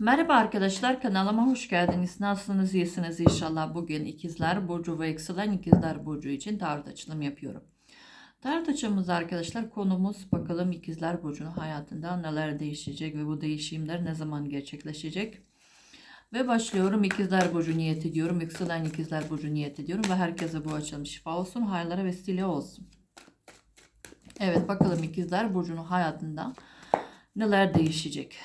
Merhaba arkadaşlar kanalıma hoş geldiniz. Nasılsınız? İyisiniz inşallah. Bugün ikizler burcu ve yükselen ikizler burcu için tarot açılım yapıyorum. Tarot açılımımız arkadaşlar konumuz bakalım ikizler burcunun hayatında neler değişecek ve bu değişimler ne zaman gerçekleşecek. Ve başlıyorum. İkizler Burcu niyet ediyorum. Yükselen ikizler Burcu niyet ediyorum. Ve herkese bu açılım şifa olsun. Hayırlara vesile olsun. Evet bakalım ikizler Burcu'nun hayatında neler değişecek.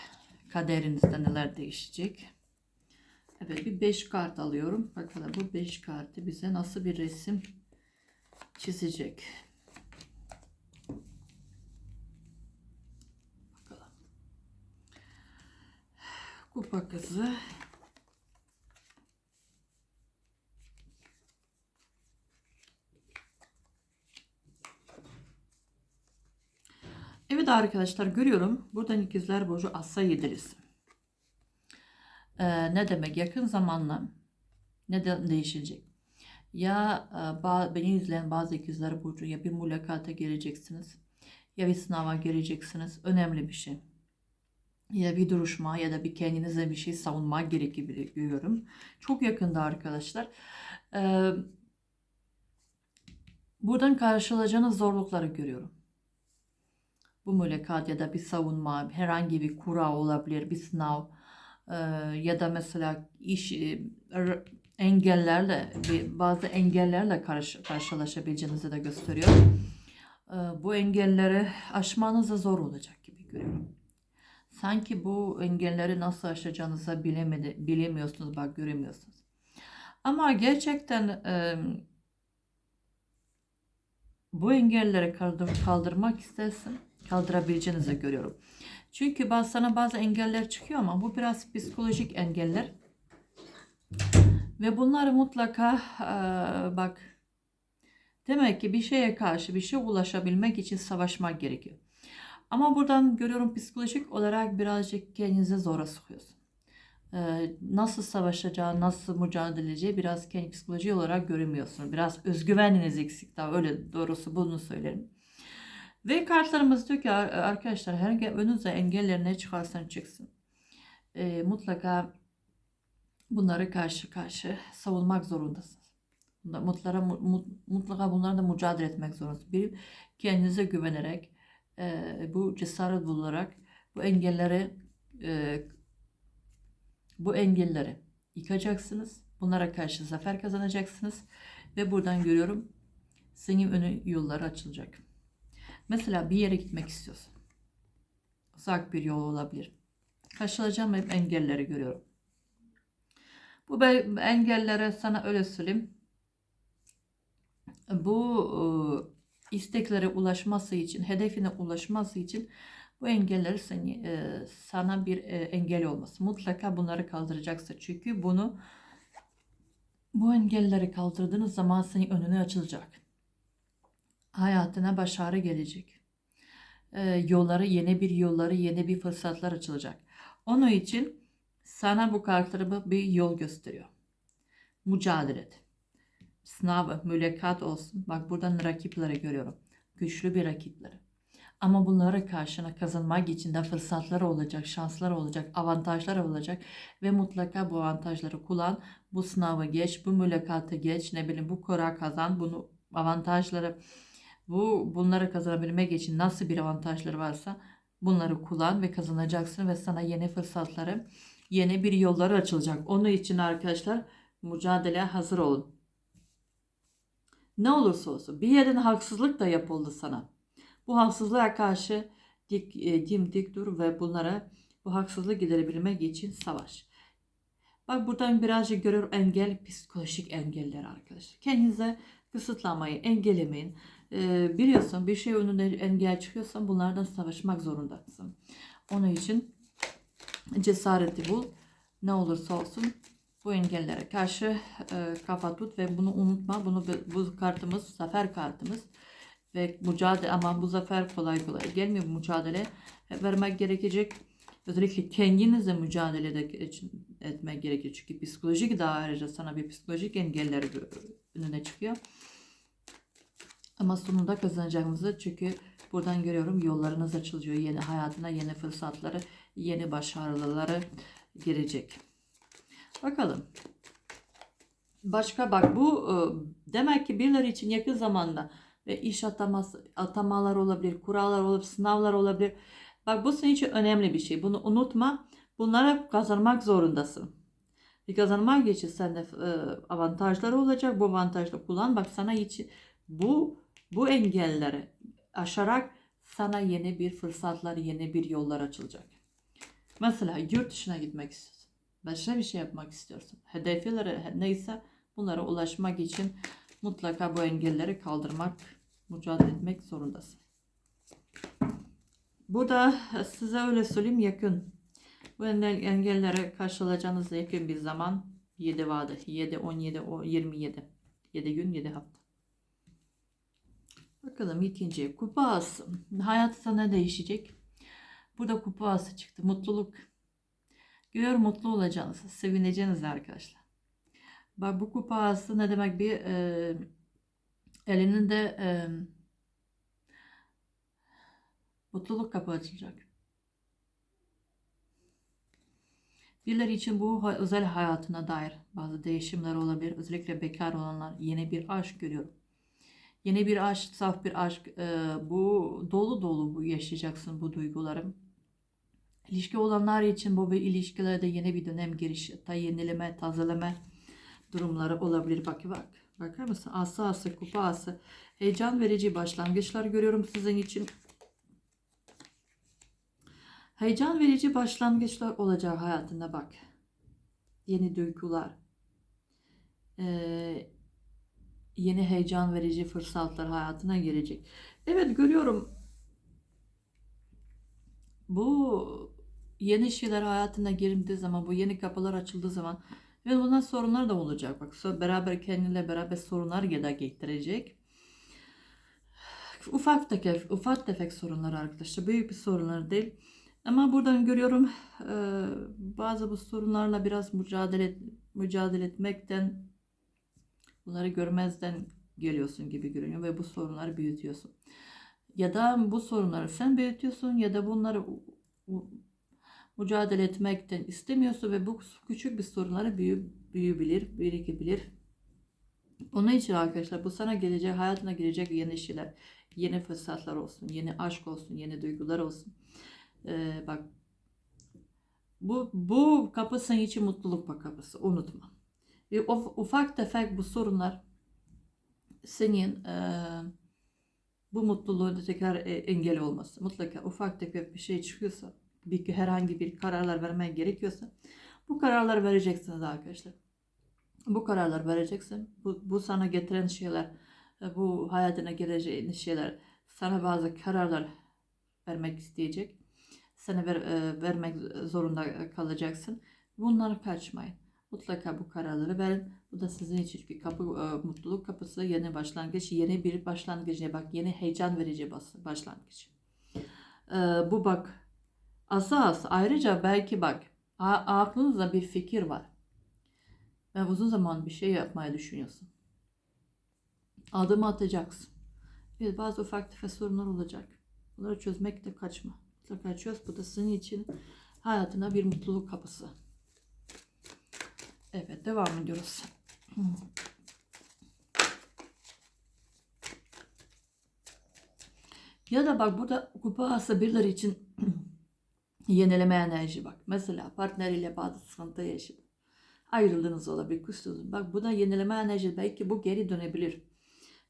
Kaderinizde neler değişecek. Evet bir 5 kart alıyorum. Bakalım bu 5 kartı bize nasıl bir resim çizecek. Bakalım. Kupa kızı. Evet arkadaşlar görüyorum. Buradan ikizler burcu asa yedilisi. Ee, ne demek? Yakın zamanla ne de değişecek? Ya e, beni izleyen bazı ikizler burcu ya bir mülakata geleceksiniz ya bir sınava geleceksiniz. Önemli bir şey. Ya bir duruşma ya da bir kendinize bir şey savunma gerekebilir görüyorum. Çok yakında arkadaşlar. Ee, buradan karşılaşacağınız zorlukları görüyorum bu mülakat ya da bir savunma, herhangi bir kura olabilir, bir sınav e, ya da mesela iş e, engellerle, bazı engellerle karşı, karşılaşabileceğinizi de gösteriyor. E, bu engelleri aşmanız da zor olacak gibi görüyorum. Sanki bu engelleri nasıl aşacağınızı bilemedi, bilemiyorsunuz, bak göremiyorsunuz. Ama gerçekten e, bu engelleri kaldır, kaldırmak istersin, kaldırabileceğinizi görüyorum. Çünkü bazı, sana bazı engeller çıkıyor ama bu biraz psikolojik engeller. Ve bunları mutlaka eee, bak demek ki bir şeye karşı bir şeye ulaşabilmek için savaşmak gerekiyor. Ama buradan görüyorum psikolojik olarak birazcık kendinize zora sokuyorsun. Eee, nasıl savaşacağı, nasıl mücadele edeceği biraz kendi psikoloji olarak göremiyorsun. Biraz özgüveniniz eksik daha öyle doğrusu bunu söylerim. Ve kartlarımız diyor ki "Ar- arkadaşlar her önünüze engeller ne çıkarsan çıksın. Eee, mutlaka bunları karşı karşı savunmak zorundasınız. Mutlaka, mu- mutlaka bunlarla mücadele etmek zorundasınız. Bir, kendinize güvenerek, eee, bu cesaret bularak bu engelleri eee, bu engelleri yıkacaksınız. Bunlara karşı zafer kazanacaksınız. Ve buradan görüyorum senin önü yolları açılacak. Mesela bir yere gitmek istiyorsun. Uzak bir yol olabilir. Karşılayacağım hep engelleri görüyorum. Bu engellere sana öyle söyleyeyim. Bu e, isteklere ulaşması için, hedefine ulaşması için bu engelleri seni, e, sana bir e, engel olması. Mutlaka bunları kaldıracaksın. Çünkü bunu bu engelleri kaldırdığınız zaman senin önüne açılacak. Hayatına başarı gelecek. E, yolları, yeni bir yolları, yeni bir fırsatlar açılacak. Onun için sana bu kartları bir yol gösteriyor. Mücadele et. Sınav, mülakat olsun. Bak buradan rakipleri görüyorum. Güçlü bir rakipleri. Ama bunlara karşına kazanmak için de fırsatlar olacak, şanslar olacak, avantajlar olacak ve mutlaka bu avantajları kullan. Bu sınavı geç, bu mülakatı geç, ne bileyim bu kora kazan, bunu avantajları bu bunları kazanabilmek için nasıl bir avantajları varsa bunları kullan ve kazanacaksın ve sana yeni fırsatları, yeni bir yolları açılacak. Onun için arkadaşlar mücadeleye hazır olun. Ne olursa olsun bir yerden haksızlık da yapıldı sana. Bu haksızlığa karşı dik, e, dimdik dur ve bunlara bu haksızlığı giderebilmek için savaş. Bak buradan birazcık görüyorum engel psikolojik engeller arkadaşlar. Kendinize kısıtlamayı engellemeyin. Ee, biliyorsun bir şey önünde engel çıkıyorsan bunlardan savaşmak zorundasın. Onun için cesareti bul. Ne olursa olsun bu engellere karşı e, kafa tut ve bunu unutma. Bunu bu kartımız zafer kartımız ve mücadele ama bu zafer kolay kolay gelmiyor. Mücadele vermek gerekecek. Özellikle kendinizle mücadele de- etmek gerekiyor. Çünkü psikolojik daha ayrıca sana bir psikolojik engeller önüne çıkıyor. Ama sonunda kazanacağımızı çünkü buradan görüyorum yollarınız açılıyor. Yeni hayatına yeni fırsatları, yeni başarıları, girecek. Bakalım. Başka bak bu e, demek ki birileri için yakın zamanda ve iş ataması, atamalar olabilir, kurallar olabilir, sınavlar olabilir. Bak bu senin için önemli bir şey. Bunu unutma. Bunlara kazanmak zorundasın. Ve kazanmak için sende e, avantajları olacak. Bu avantajları kullan. Bak sana hiç bu bu engelleri aşarak sana yeni bir fırsatlar, yeni bir yollar açılacak. Mesela yurt dışına gitmek istiyorsun. Başka bir şey yapmak istiyorsun. Hedefleri neyse bunlara ulaşmak için mutlaka bu engelleri kaldırmak, mücadele etmek zorundasın. Bu da size öyle söyleyeyim yakın. Bu engel- engellere karşılayacağınız yakın bir zaman 7 vade. 7, 17, o 27. 7 gün 7 hafta. Bakalım ikinci kupa ağası. Hayatta ne değişecek? Burada kupa ağası çıktı. Mutluluk. Görüyorum mutlu olacağınız, sevineceğiniz arkadaşlar. Bak bu kupa ağası ne demek bir e, elinin de e, mutluluk kapı açılacak. Birileri için bu özel hayatına dair bazı değişimler olabilir. Özellikle bekar olanlar yeni bir aşk görüyorum. Yeni bir aşk, saf bir aşk. e, bu dolu dolu bu yaşayacaksın bu duyguları. İlişki olanlar için bu ilişkilerde yeni bir dönem giriş, ta yenileme, tazeleme durumları olabilir. Bak bak. Bakar mısın? Asa asa, kupa asa. Heyecan verici başlangıçlar görüyorum sizin için. Heyecan verici başlangıçlar olacak hayatında bak. Yeni duygular. Ee, yeni heyecan verici fırsatlar hayatına girecek. Evet görüyorum. Bu yeni şeyler hayatına girdiği zaman, bu yeni kapılar açıldığı zaman ve bundan sorunlar da olacak. Bak beraber kendinle beraber sorunlar ya da getirecek. Ufak tefek, ufak tefek sorunlar arkadaşlar. Büyük bir sorunlar değil. Ama buradan görüyorum bazı bu sorunlarla biraz mücadele mücadele etmekten bunları görmezden geliyorsun gibi görünüyor ve bu sorunları büyütüyorsun. Ya da bu sorunları sen büyütüyorsun ya da bunları mücadele etmekten istemiyorsun ve bu küçük bir sorunları büyü, büyüyebilir, birikebilir. Onun için arkadaşlar bu sana gelecek, hayatına gelecek yeni şeyler, yeni fırsatlar olsun, yeni aşk olsun, yeni duygular olsun. Ee, bak bu bu kapı senin için mutluluk kapısı unutma. Ve ufak tefek bu sorunlar senin eee, bu mutluluğu da tekrar e, engel olması. Mutlaka ufak tefek bir şey çıkıyorsa, bir herhangi bir kararlar vermen gerekiyorsa bu kararları vereceksiniz arkadaşlar. Bu kararlar vereceksin. Bu, bu sana getiren şeyler, e, bu hayatına geleceğin şeyler sana bazı kararlar vermek isteyecek. Sana ver, e, vermek zorunda kalacaksın. Bunları kaçmayın. Mutlaka bu kararları verin. Bu da sizin için bir kapı, e, mutluluk kapısı, yeni başlangıç, yeni bir başlangıç. Ne Bak yeni heyecan verici başlangıç. E, bu bak asas. Ayrıca belki bak aklınızda bir fikir var. Ve uzun zaman bir şey yapmayı düşünüyorsun. Adım atacaksın. Evet, bazı ufak tefek sorunlar olacak. Bunları çözmek de kaçma. Mutlaka çöz. Bu da senin için hayatına bir mutluluk kapısı. Evet devam ediyoruz. Ya da bak burada kupa ası birileri için yenileme enerji bak. Mesela partneriyle bazı sıkıntı yaşadı. Ayrıldığınız olabilir, küstünüz. Bak bu da yenileme enerji. Belki bu geri dönebilir.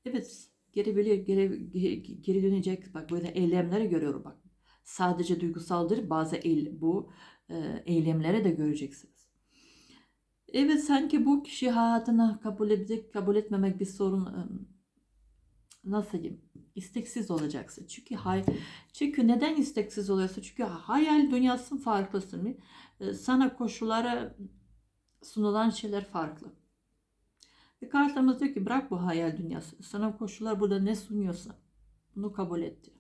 Evet geri bilir, geri, geri, geri dönecek. Bak böyle eylemleri görüyorum bak. Sadece duygusaldır. Bazı eyle- bu e, eylemlere de göreceksiniz. Evet sanki bu kişi hayatına kabul edecek, kabul etmemek bir sorun e, nasıl diyeyim? İsteksiz olacaksın. Çünkü hay çünkü neden isteksiz oluyorsun? Çünkü hayal dünyasının farklısın. Sana koşullara sunulan şeyler farklı. Ve kartlarımız diyor ki bırak bu hayal dünyası. Sana koşullar burada ne sunuyorsa bunu kabul et diyor.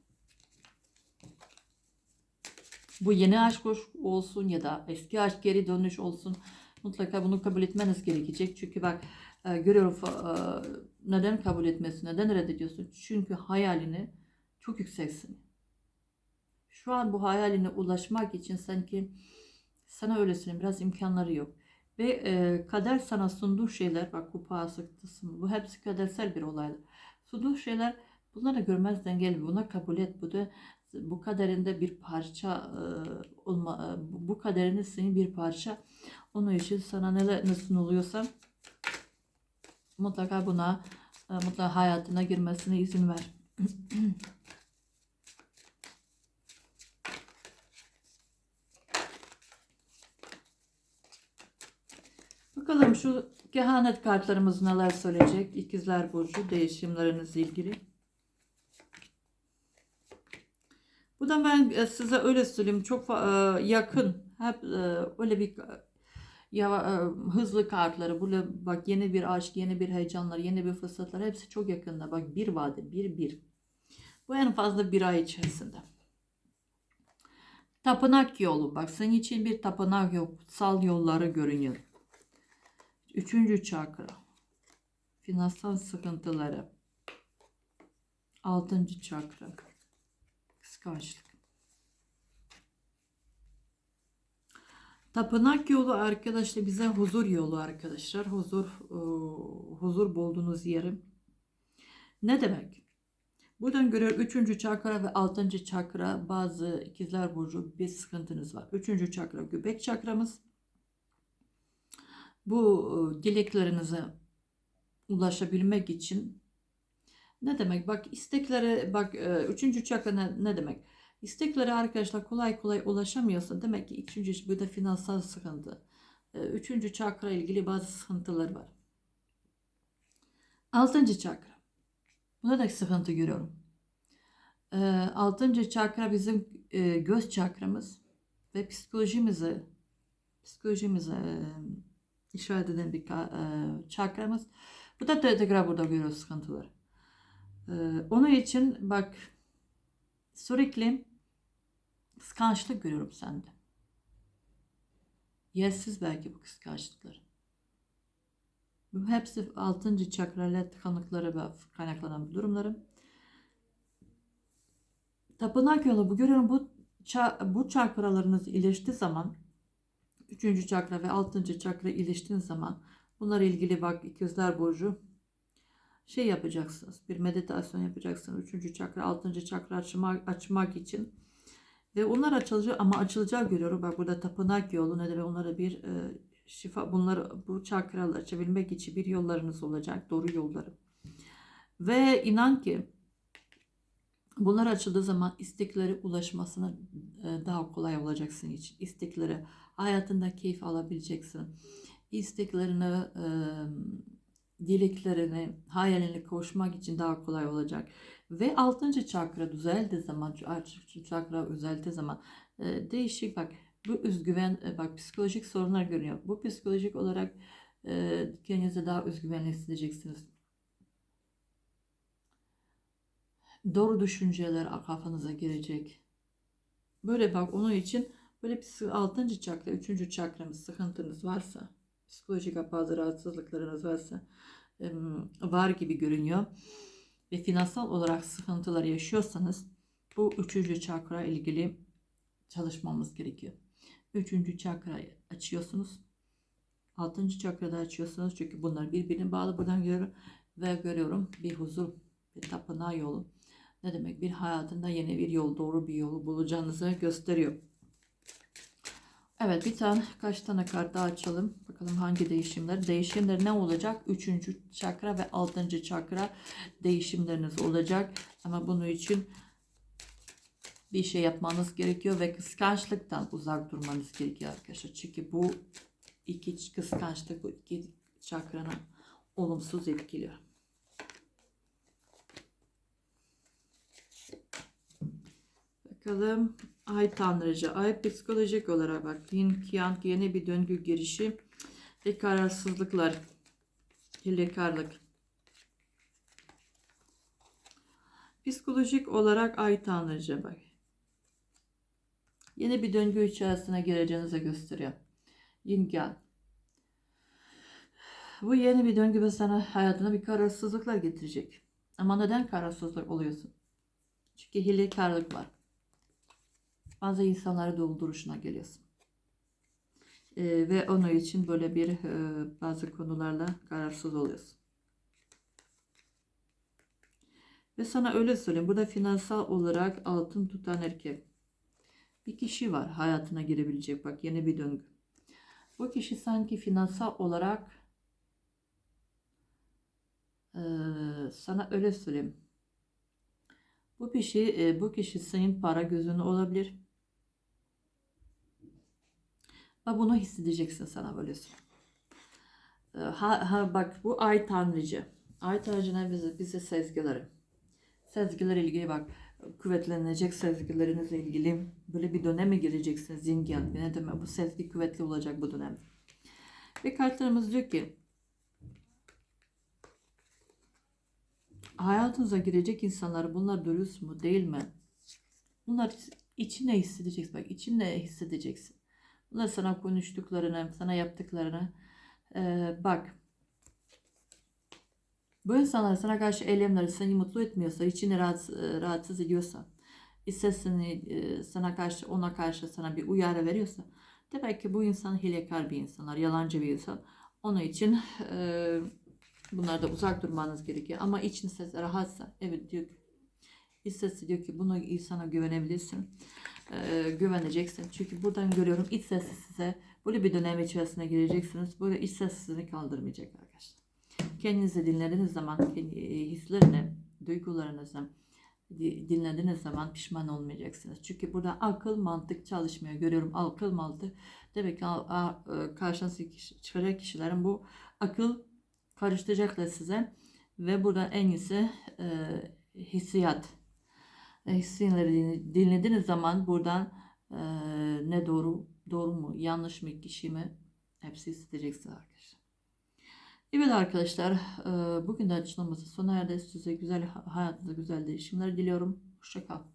Bu yeni aşk olsun ya da eski aşk geri dönüş olsun. Mutlaka bunu kabul etmeniz gerekecek. Çünkü bak e, görüyorum e, neden kabul etmiyorsun, neden reddediyorsun? Çünkü hayalini çok yükseksin. Şu an bu hayaline ulaşmak için sanki Sana öyle söyleyeyim biraz imkanları yok. Ve e, kader sana sunduğu şeyler bak kupa sıkıntısı bu hepsi kadersel bir olaylar. Sunduğu şeyler bunları görmezden gel buna kabul et. Bu da bu kaderinde bir parça e, olma e, bu kaderinin senin bir parça. Onun için sana neler ne sunuluyorsa mutlaka buna e, mutlaka hayatına girmesine izin ver. Bakalım şu kehanet kartlarımız neler söyleyecek? İkizler Burcu değişimlerinizle ilgili. Bu da ben e, size öyle söyleyeyim çok e, yakın. Hep e, öyle bir ya hızlı kartları böyle bak yeni bir aşk, yeni bir heyecanlar, yeni bir fırsatlar hepsi çok yakında. Bak bir vade, bir bir. Bu en fazla bir ay içerisinde. Tapınak yolu bak senin için bir tapınak yok. Kutsal yolları görünüyor. Üçüncü çakra. Finansal sıkıntıları. Altıncı çakra. Kıskançlık. Tapınak yolu arkadaşlar bize huzur yolu arkadaşlar. Huzur e, huzur bulduğunuz yeri. Ne demek? Buradan göre 3. çakra ve 6. çakra bazı ikizler burcu bir sıkıntınız var. 3. çakra göbek çakramız. Bu e, dileklerinize ulaşabilmek için ne demek? Bak isteklere bak e, üçüncü çakra ne, ne demek? İsteklere arkadaşlar kolay kolay ulaşamıyorsa demek ki üçüncü bu da finansal sıkıntı. E, Üçüncü çakra ilgili bazı sıkıntılar var. Altıncı çakra. Buna da sıkıntı görüyorum. E, Altıncı çakra bizim göz çakramız ve psikolojimizi psikolojimize işaret eden bir çakramız. Bu da te- tekrar burada görüyoruz sıkıntıları. E, onun için bak sürekli kıskançlık görüyorum sende. Yersiz belki bu kıskançlıklar. Bu hepsi 6. çakrayla tıkanıkları ve kaynaklanan bu durumları. Tapınak yolu bu görüyorum bu bu çakralarınız iyileştiği zaman 3. çakra ve 6. çakra iyileştiğin zaman bunlarla ilgili bak ikizler burcu şey yapacaksınız. Bir meditasyon yapacaksınız. 3. çakra, 6. çakra açmak, açmak için. Ve onlar açılacak ama açılacağı görüyorum. Bak burada tapınak yolu ne demek onlara bir e, şifa bunları bu çakraları açabilmek için bir yollarınız olacak. Doğru yolları. Ve inan ki bunlar açıldığı zaman istekleri ulaşmasına e, daha kolay olacak senin için. İstekleri hayatında keyif alabileceksin. İsteklerini e, dileklerini, hayalini kavuşmak için daha kolay olacak. Ve 6. çakra düzeldiği zaman, çakra düzeldiği zaman e, değişik bak bu özgüven, e, bak psikolojik sorunlar görünüyor. Bu psikolojik olarak e, kendinize daha özgüvenli hissedeceksiniz. Doğru düşünceler kafanıza girecek. Böyle bak onun için böyle bir 6. çakra, 3. çakramız sıkıntınız varsa, psikolojik bazı rahatsızlıklarınız varsa var gibi görünüyor ve finansal olarak sıkıntılar yaşıyorsanız bu üçüncü çakra ilgili çalışmamız gerekiyor. Üçüncü çakrayı açıyorsunuz. Altıncı çakrada açıyorsunuz. Çünkü bunlar birbirine bağlı. Buradan görüyorum ve görüyorum bir huzur, bir tapınağı yolu. Ne demek? Bir hayatında yeni bir yol, doğru bir yolu bulacağınızı gösteriyor. Evet bir tane kaç tane kart daha açalım. Bakalım hangi değişimler. Değişimler ne olacak? Üçüncü çakra ve altıncı çakra değişimleriniz olacak. Ama bunun için bir şey yapmanız gerekiyor ve kıskançlıktan uzak durmanız gerekiyor arkadaşlar. Çünkü bu iki kıskançlık bu iki çakranı olumsuz etkiliyor. Bakalım Ay Tanrıcı. Ay psikolojik olarak bak. Yin Yang yeni bir döngü girişi ve kararsızlıklar. Hilekarlık. Psikolojik olarak Ay Tanrıcı bak. Yeni bir döngü içerisine gireceğinizi gösteriyor. Yin Yang. Bu yeni bir döngü ve sana hayatına bir kararsızlıklar getirecek. Ama neden kararsızlık oluyorsun? Çünkü hilekarlık var bazı insanları dolduruşuna geliyorsun. E, ve onun için böyle bir e, bazı konularla kararsız oluyorsun. Ve sana öyle söyleyeyim. Burada finansal olarak altın tutan erkek. Bir kişi var hayatına girebilecek. Bak yeni bir döngü. Bu kişi sanki finansal olarak eee, sana öyle söyleyeyim. Bu kişi, e, bu kişi senin para gözünü olabilir. Ve bunu hissedeceksin sana böyle. Eee, Ha, ha bak bu ay tanrıcı. Ay tanrıcı ne bize, bize sezgileri. Sezgiler ilgili bak kuvvetlenecek sezgilerinizle ilgili böyle bir döneme gireceksiniz. Yin. Ne demek? Bu sezgi kuvvetli olacak bu dönemde. Ve kartlarımız diyor ki hayatınıza girecek insanlar bunlar dürüst mü değil mi? Bunlar içinde hissedeceksin. Bak içinde hissedeceksin. Bunlar sana konuştuklarını, sana yaptıklarını eee, bak bu insanlar sana karşı eylemleri seni mutlu etmiyorsa, içini rahatsız, rahatsız ediyorsa, e, sana karşı, ona karşı sana bir uyarı veriyorsa, demek ki bu insan hilekar bir insanlar, yalancı bir insan. Onun için e, bunlarda uzak durmanız gerekiyor. Ama için ses rahatsa, evet diyor ki, iç sesi diyor ki bunu insana güvenebilirsin, e, güveneceksin. Çünkü buradan görüyorum iç sesi size böyle bir dönem içerisine gireceksiniz. Böyle iç ses sizi kaldırmayacak arkadaşlar. Kendinizi dinlediğiniz zaman e, hislerini, duygularınızı di- dinlediğiniz zaman pişman olmayacaksınız. Çünkü burada akıl mantık çalışmıyor. Görüyorum akıl mantık. Demek ki e, karşınıza çıkacak kişilerin bu akıl karıştıracaklar size. Ve burada en iyisi e, hissiyat. E, din- dinlediğiniz zaman buradan e, ne doğru doğru mu yanlış mı kişi mi hepsi hissedeceksiniz arkadaşlar. Evet arkadaşlar, e, bugün de açılması sona erdi. Size güzel hayatınızda güzel değişimler diliyorum. Hoşça kalın.